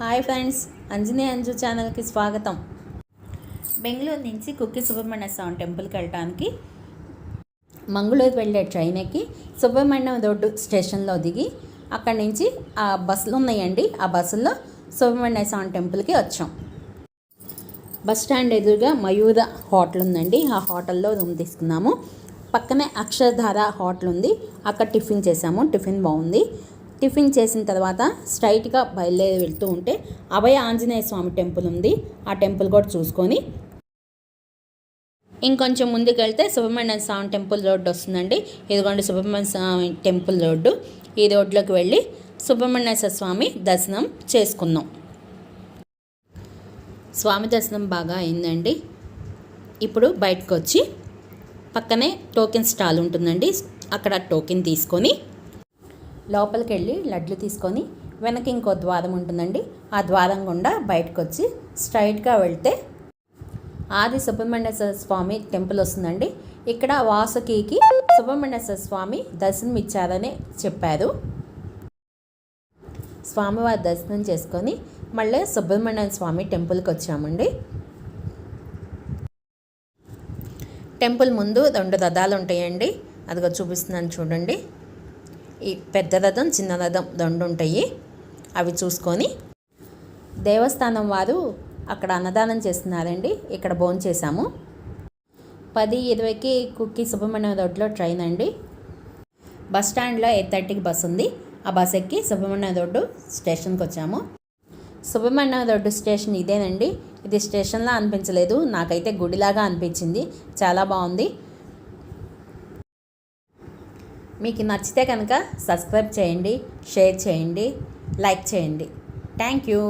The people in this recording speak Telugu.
హాయ్ ఫ్రెండ్స్ అంజనీ అంజు ఛానల్కి స్వాగతం. బెంగళూరు నుంచి కుక్కి సుబ్రహ్మణ్య స్వామి టెంపుల్కి వెళ్ళడానికి మంగళూరు వెళ్ళే ట్రైన్ ఎక్కి సుబ్రహ్మణ్యం రోడ్డు స్టేషన్లో దిగి అక్కడి నుంచి ఆ బస్సులు ఉన్నాయండి. ఆ బస్సుల్లో సుబ్రహ్మణ్య స్వామి టెంపుల్కి వచ్చాం. బస్ స్టాండ్ ఎదురుగా మయూర హోటల్ ఉందండి. ఆ హోటల్లో రూమ్ తీసుకున్నాము. పక్కనే అక్షరధార హోటల్ ఉంది. అక్కడ టిఫిన్ చేసాము. టిఫిన్ బాగుంది. టిఫిన్ చేసిన తర్వాత స్ట్రైట్గా బయలుదేరి వెళ్తూ ఉంటే అభయ ఆంజనేయ స్వామి టెంపుల్ ఉంది. ఆ టెంపుల్ కూడా చూసుకొని ఇంకొంచెం ముందుకు వెళ్తే సుబ్రహ్మణ్య స్వామి టెంపుల్ రోడ్డు వస్తుందండి. ఇదిగోండి సుబ్రహ్మణ్య స్వామి టెంపుల్ రోడ్డు. ఈ రోడ్లోకి వెళ్ళి సుబ్రహ్మణ్యేశ్వర స్వామి దర్శనం చేసుకుందాం. స్వామి దర్శనం బాగా అయిందండి. ఇప్పుడు బయటకు వచ్చి పక్కనే టోకెన్ స్టాల్ ఉంటుందండి. అక్కడ టోకెన్ తీసుకొని లోపలికి వెళ్ళి లడ్లు తీసుకొని వెనక ఇంకో ద్వారం ఉంటుందండి. ఆ ద్వారం గుండా బయటకు వచ్చి స్ట్రైట్గా వెళ్తే ఆది సుబ్రహ్మణ్యేశ్వర స్వామి టెంపుల్ వస్తుందండి. ఇక్కడ వాసుకికి సుబ్రహ్మణ్యేశ్వర స్వామి దర్శనం ఇచ్చారని చెప్పారు. స్వామివారి దర్శనం చేసుకొని మళ్ళీ సుబ్రహ్మణ్య స్వామి టెంపుల్కి వచ్చామండి టెంపుల్ ముందు రెండు రథాలు ఉంటాయండి అదిగో చూపిస్తున్నాను చూడండి. ఈ పెద్ద రథం చిన్న రథం రెండు ఉంటాయి అవి చూసుకొని దేవస్థానం వారు అక్కడ అన్నదానం చేస్తున్నారండి. ఇక్కడ భోజనం చేశాము. పది ఇరవైకి కుక్కి సుబ్రహ్మణ్యం రోడ్లో ట్రైన్ అండి. బస్ స్టాండ్లో ఎయిట్ థర్టీకి బస్ ఉంది. ఆ బస్ ఎక్కి సుబ్రహ్మణ్యం రోడ్డు స్టేషన్కి వచ్చాము. సుబ్రహ్మణ్యం రోడ్డు స్టేషన్ ఇదేనండి. ఇది స్టేషన్లా అనిపించలేదు. నాకైతే గుడిలాగా అనిపించింది. చాలా బాగుంది. మీకు నచ్చితే కనుక సబ్స్క్రైబ్ చేయండి షేర్ చేయండి లైక్ చేయండి. Thank you